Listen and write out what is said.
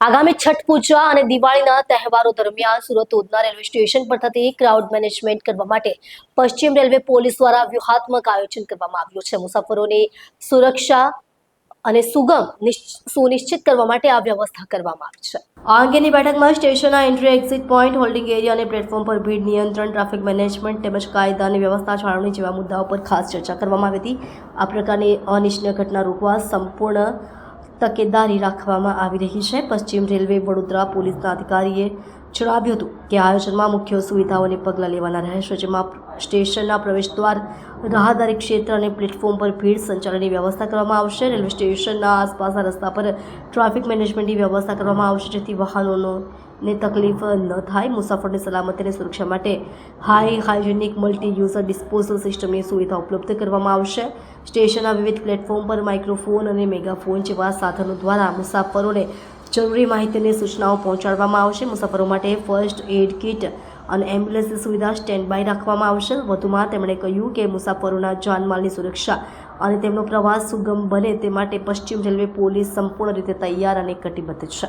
આગામી છઠ પૂજા અને દિવાળીના તહેવારો દરમિયાન સુરત ઉધના રેલવે સ્ટેશન પર થતી ક્રાઉડ મેનેજમેન્ટ કરવા માટે પશ્ચિમ રેલવે પોલીસ દ્વારા વ્યૂહાત્મક આયોજન કરવામાં આવ્યું છે. મુસાફરોની સુરક્ષા અને સુગમ સુનિશ્ચિત કરવા માટે આ વ્યવસ્થા કરવામાં આવી છે. આ અંગેની બેઠકમાં સ્ટેશનના entry exit point, holding area અને પ્લેટફોર્મ પર ભીડ નિયંત્રણ, ટ્રાફિક મેનેજમેન્ટ તેમજ કાયદાની વ્યવસ્થા જાળવણી જેવા મુદ્દાઓ પર ખાસ ચર્ચા કરવામાં આવી હતી. આ પ્રકારની અનિચ્છનીય ઘટના રોકવા સંપૂર્ણ તકેદારી રાખવામાં આવી રહી છે. પશ્ચિમ રેલવે વડોદરા પોલીસના અધિકારીએ જણાવ્યું હતું કે આયોજનમાં મુખ્ય સુવિધાઓને પગલાં લેવાના રહેશે, જેમાં સ્ટેશનના પ્રવેશદ્વાર, રાહદારી ક્ષેત્ર અને પ્લેટફોર્મ પર ભીડ સંચાલનની વ્યવસ્થા કરવામાં આવશે, રેલવે સ્ટેશનના આસપાસના રસ્તા પર ટ્રાફિક મેનેજમેન્ટની વ્યવસ્થા કરવામાં આવશે, જેથી વાહનોનો તકલીફ ન થાય. મુસાફરની સલામતી અને સુરક્ષા માટે high hygienic multi user disposal સિસ્ટમની સુવિધા ઉપલબ્ધ કરવામાં આવશે. સ્ટેશનના વિવિધ પ્લેટફોર્મ પર માઇક્રોફોન અને મેગાફોન જેવા સાધનો દ્વારા મુસાફરોને જરૂરી માહિતી અને સૂચનાઓ પહોંચાડવામાં આવશે. મુસાફરો માટે ફર્સ્ટ એડ કિટ અને એમ્બ્યુલન્સની સુવિધા સ્ટેન્ડ બાય રાખવામાં આવશે. વધુમાં તેમણે કહ્યું કે મુસાફરોના જાનમાલની સુરક્ષા અને તેમનો પ્રવાસ સુગમ બને તે માટે પશ્ચિમ રેલવે પોલીસ સંપૂર્ણ રીતે તૈયાર અને કટિબદ્ધ છે.